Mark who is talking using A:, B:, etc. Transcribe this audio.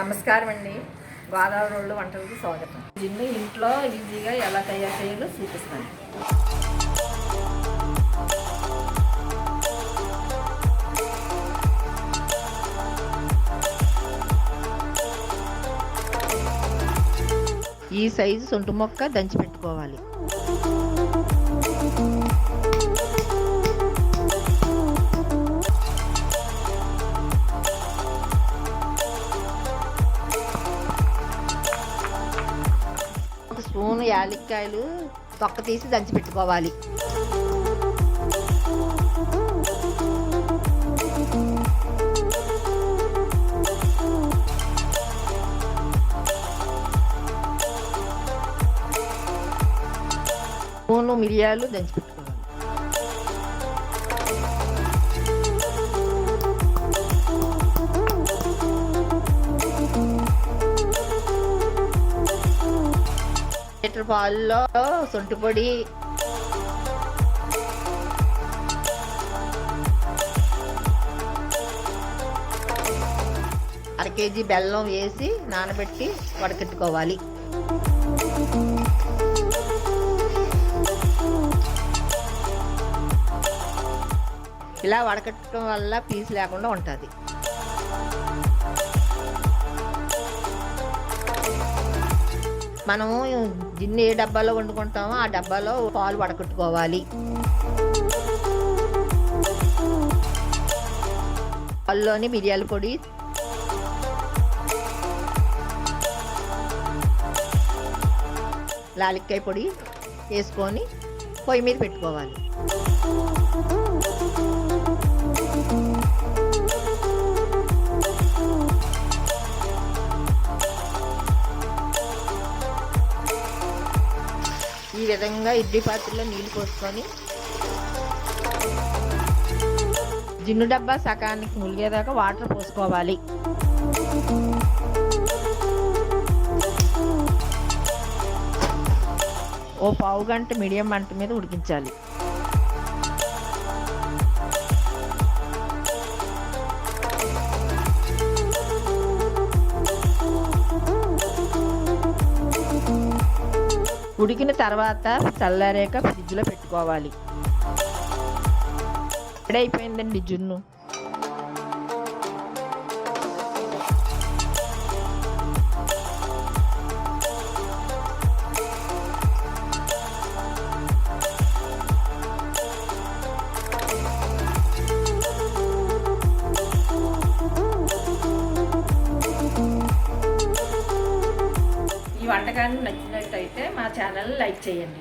A: నమస్కారం అండి గోదావరి రోడ్డు వంటలకి స్వాగతం. దీన్ని ఇంట్లో ఈజీగా ఎలా తయారు చేయాలో చూపిస్తాను.
B: ఈ సైజు సొంటు మొక్క దంచి పెట్టుకోవాలి. స్పూన్ యాలక్కాయలు తొక్క తీసి దంచి పెట్టుకోవాలి. స్పూను మిరియాలు దంచి లీటర్ పాలలో సొంటి పొడి. అర కేజీ బెల్లం వేసి నానబెట్టి వడకెట్టుకోవాలి. ఇలా వడకట్టడం వల్ల పీస్ లేకుండా ఉంటుంది. మనము గిన్నె ఏ డబ్బాలో వండుకుంటామో ఆ డబ్బాలో పాలు వడకట్టుకోవాలి. పాల్లోని మిరియాల పొడి. లాలిక్కాయ పొడి వేసుకొని పొయ్యి మీద పెట్టుకోవాలి. ఈ విధంగా ఇడ్లీ పాత్రలో నీళ్ళు పోసుకొని జిన్ను డబ్బా సకానికి ములిగేదాకా వాటర్ పోసుకోవాలి. ఓ పావు గంట మీడియం మంట మీద ఉడికించాలి. ఉడికిన తర్వాత చల్లారాక ఫ్రిడ్జ్లో పెట్టుకోవాలి. రెడీ అయిపోయిందండి జున్ను.
A: ఈ వంటకాన్ని నచ్చినట్టయితే మా ఛానల్ లైక్ చేయండి.